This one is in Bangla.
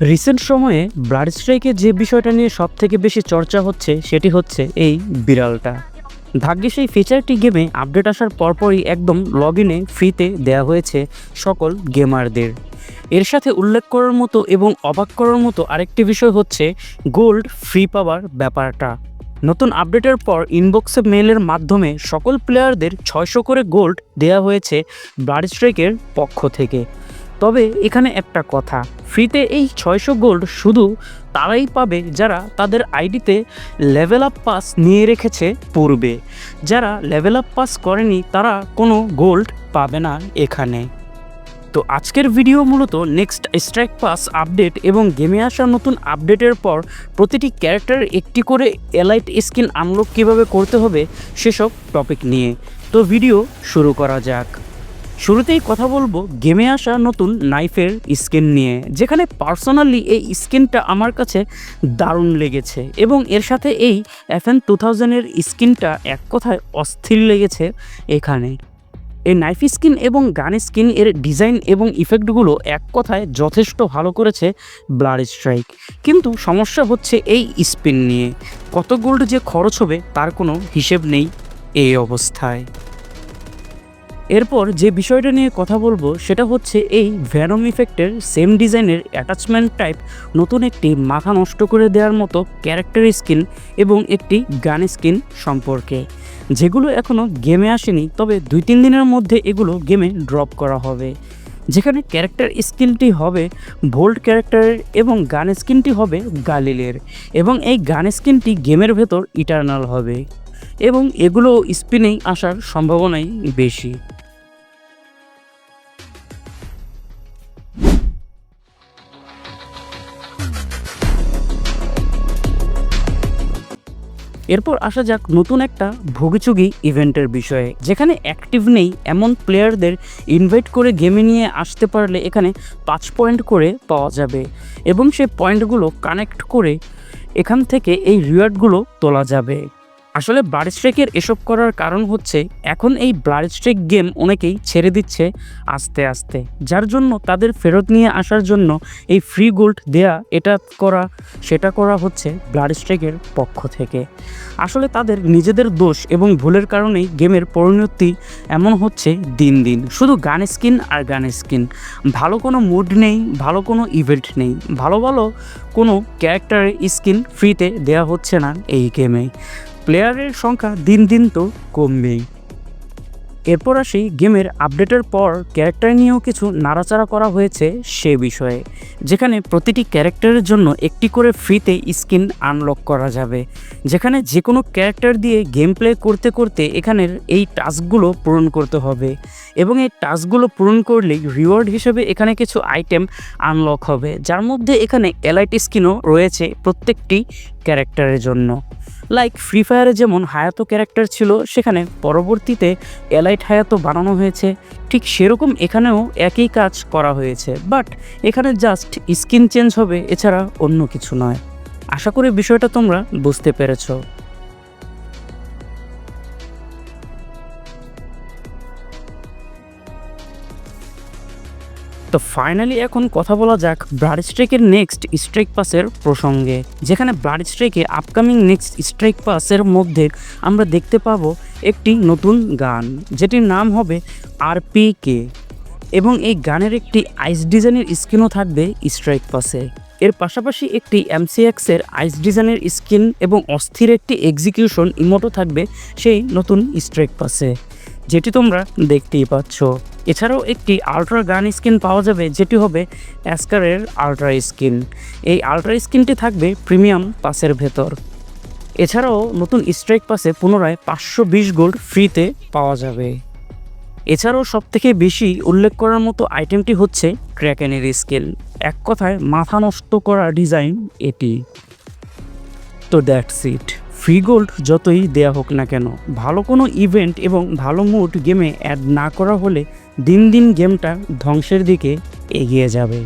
রিসেন্ট সময়ে ব্লাড স্ট্রাইকে যে বিষয়টা নিয়ে সব থেকে বেশি চর্চা হচ্ছে, সেটি হচ্ছে এই বিড়ালটা। ভাগ্যে সেই ফিচারটি গেমে আপডেট আসার পরপরই একদম লগ ইনে ফ্রিতে দেওয়া হয়েছে সকল গেমারদের এর সাথে উল্লেখ করার মতো এবং অবাক করার মতো আরেকটি বিষয় হচ্ছে গোল্ড ফ্রি পাওয়ার ব্যাপারটা। নতুন আপডেটের পর ইনবক্সে মেলের মাধ্যমে সকল প্লেয়ারদের ছয়শো করে গোল্ড দেওয়া হয়েছে ব্লাড স্ট্রাইকের পক্ষ থেকে। তবে এখানে একটা কথা, ফ্রিতে এই ছয়শো গোল্ড শুধু তারাই পাবে যারা তাদের আইডিতে লেভেল আপ পাস নিয়ে রেখেছে পূর্বে। যারা লেভেল আপ পাস করেনি তারা কোনো গোল্ড পাবে না এখানে। তো আজকের ভিডিও মূলত নেক্সট স্ট্রাইক পাস আপডেট এবং গেমে আসা নতুন আপডেটের পর প্রতিটি ক্যারেক্টার একটি করে এলাইট স্কিন আনলক কীভাবে করতে হবে সেসব টপিক নিয়ে। তো ভিডিও শুরু করা যাক। শুরুতেই কথা বলব গেমে আসা নতুন নাইফের স্কিন নিয়ে, যেখানে পার্সোনালি এই স্কিনটা আমার কাছে দারুণ লেগেছে এবং এর সাথে এই এফ এন টু থাউজেন্ডের স্কিনটা এক কথায় অস্থির লেগেছে এখানে। এই নাইফ স্কিন এবং গান স্কিন এর ডিজাইন এবং ইফেক্টগুলো এক কথায় যথেষ্ট ভালো করেছে ব্লাড স্ট্রাইক। কিন্তু সমস্যা হচ্ছে এই স্পিন নিয়ে, কত গোল্ড যে খরচ হবে তার কোনো হিসেব নেই এই অবস্থায়। এরপর যে বিষয়টা নিয়ে কথা বলব, সেটা হচ্ছে এই ভ্যানম ইফেক্টের সেম ডিজাইনের অ্যাটাচমেন্ট টাইপ নতুন একটি মাথা নষ্ট করে দেওয়ার মতো ক্যারেক্টার স্কিন এবং একটি গান স্কিন সম্পর্কে। যেগুলো এখনও গেমে আসেনি, তবে দুই তিন দিনের মধ্যে এগুলো গেমে ড্রপ করা হবে। যেখানে ক্যারেক্টার স্কিনটি হবে ভোল্ড ক্যারেক্টারের এবং গান স্কিনটি হবে গালিলের, এবং এই গান স্কিনটি গেমের ভেতর ইটার্নাল হবে। এবং এগুলো স্পিনেই আসার সম্ভাবনাই বেশি। এরপর আসা যাক নতুন একটা ভুগিচুগি ইভেন্টের বিষয়ে, যেখানে অ্যাক্টিভ নেই এমন প্লেয়ারদের ইনভাইট করে গেমে নিয়ে আসতে পারলে এখানে পাঁচ পয়েন্ট করে পাওয়া যাবে এবং সেই পয়েন্টগুলো কানেক্ট করে এখান থেকে এই রিওয়ার্ডগুলো তোলা যাবে। আসলে ব্লাড স্ট্রাইকের এসব করার কারণ হচ্ছে এখন এই ব্লাড স্ট্রাইক গেম অনেকেই ছেড়ে দিচ্ছে আস্তে আস্তে। যার জন্য তাদের ফেরত নিয়ে আসার জন্য এই ফ্রি গোল্ড দেয়া, এটা করা, সেটা করা হচ্ছে ব্লাড স্ট্রাইকের পক্ষ থেকে। আসলে তাদের নিজেদের দোষ এবং ভুলের কারণেই গেমের পরিণতি এমন হচ্ছে দিন দিন। শুধু গান স্কিন আর গান স্কিন ভালো কোনো মুড নেই, ভালো কোনো ইভেন্ট নেই। ভালো ভালো কোনো ক্যারেক্টারের স্কিন ফ্রিতে দেওয়া হচ্ছে না এই গেমে প্লেয়ারের সংখ্যা দিন দিন তো কমবেই। এরপর আসি গেমের আপডেটের পর ক্যারেক্টার নিয়েও কিছু নাড়াচাড়া করা হয়েছে সে বিষয়ে, যেখানে প্রতিটি ক্যারেক্টারের জন্য একটি করে ফ্রিতে স্কিন আনলক করা যাবে, যেখানে যে কোনো ক্যারেক্টার দিয়ে গেম প্লে করতে করতে এখানের এই টাস্কগুলো পূরণ করতে হবে এবং এই টাস্কগুলো পূরণ করলেই রিওয়ার্ড হিসেবে এখানে কিছু আইটেম আনলক হবে, যার মধ্যে এখানে এলাইট স্কিনও রয়েছে প্রত্যেকটি ক্যারেক্টারের জন্য। লাইক ফ্রি ফায়ারে যেমন হায়াতো ক্যারেক্টার ছিল, সেখানে পরবর্তীতে এলাইট হায়াতো বানানো হয়েছে। ঠিক সেরকম এখানেও একই কাজ করা হয়েছে। বাট এখানে জাস্ট স্কিন চেঞ্জ হবে, এছাড়া অন্য কিছু নয়। আশা করি বিষয়টা তোমরা বুঝতে পেরেছ। তো ফাইনালি এখন কথা বলা যাক ব্লাড স্ট্রাইকের নেক্সট স্ট্রাইক পাসের প্রসঙ্গে, যেখানে ব্লাড স্ট্রাইকে আপকামিং নেক্সট স্ট্রাইক পাসের মধ্যে আমরা দেখতে পাবো একটি নতুন গান, যেটির নাম হবে আরপিকে এবং এই গানের একটি আইস ডিজাইনের স্কিনও থাকবে স্ট্রাইক পাসে এর পাশাপাশি একটি এমসিএক্সের আইস ডিজাইনের স্কিন এবং অস্থির একটি এক্সিকিউশন ইমোটো থাকবে সেই নতুন স্ট্রাইক পাসে যেটি তোমরা দেখতেই পাচ্ছ। এছাড়াও একটি আলট্রা গান স্কিন পাওয়া যাবে, যেটি হবে অ্যাস্কারের আলট্রা স্কিন এই আলট্রা স্কিনটি থাকবে প্রিমিয়াম পাসের ভেতর। এছাড়াও নতুন স্ট্রাইক পাসে পুনরায় পাঁচশো বিশ গোল্ড ফ্রিতে পাওয়া যাবে। এছাড়াও সবথেকে বেশি উল্লেখ করার মতো আইটেমটি হচ্ছে ক্র্যাকেনের স্কেল এক কথায় মাথা নষ্ট করা ডিজাইন এটি। তো দ্যাটস ইট ফ্রি গোল্ড যতই দেয়া হোক না কেন, ভালো কোনো ইভেন্ট এবং ভালো মুড গেমে অ্যাড না করা হলে দিন দিন গেমটা ধ্বংসের দিকে এগিয়ে যাবে।